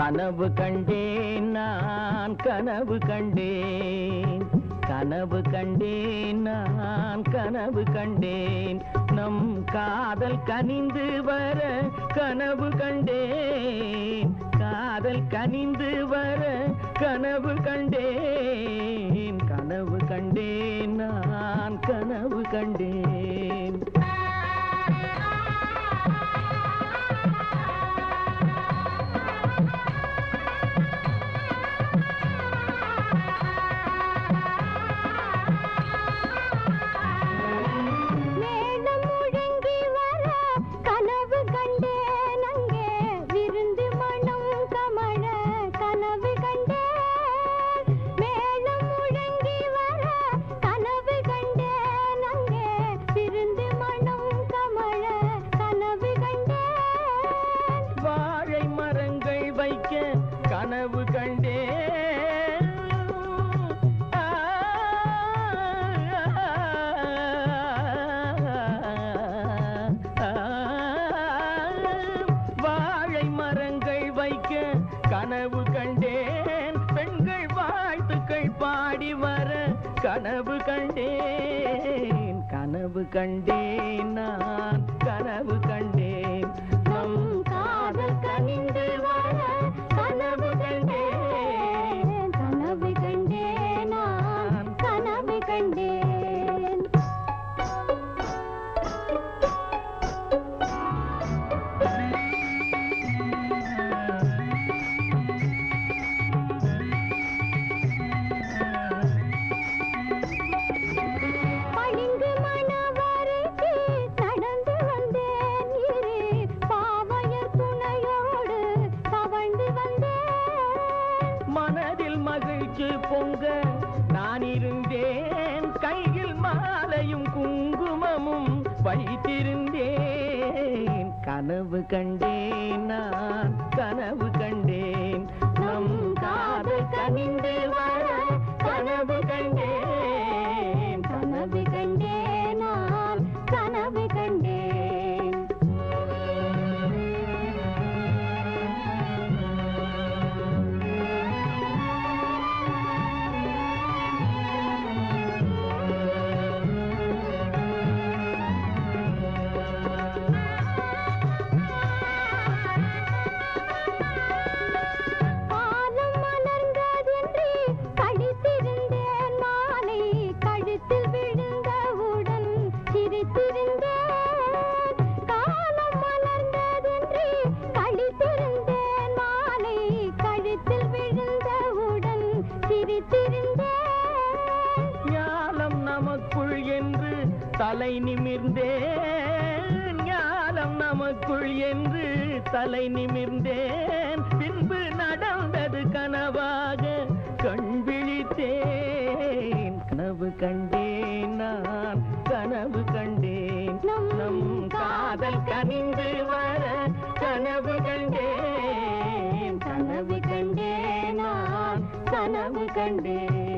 கனவு கண்டேன் நான் கனவு கண்டேன். கனவு கண்டேன் நான் கனவு கண்டேன். நம் காதல் கனிந்து வர கனவு கண்டேன். காதல் கனிந்து வர கனவு கண்டேன். கனவு கண்டேன் நான் கனவு கண்டேன். கண்டேன். பெண்கள் வாழ்த்துக்கள் பாடி வர கனவு கண்டேன். கனவு கண்டேன் நான். கனவு கண்டேன். வைத்திருந்தேன். கனவு கண்டேன் நான் கனவு கண்டேன். நம் காதல் கனிந்து தலை நிமிர்ந்தேன் ஞானம் நமக்குள் என்று தலை நிமிர்ந்தேன். கண்டேன் நான் கனவு கண்டேன். நம் காதல் கனிந்து வர கனவு கண்டேன். கனவு கண்டேன் நான் கனவு கண்டேன்.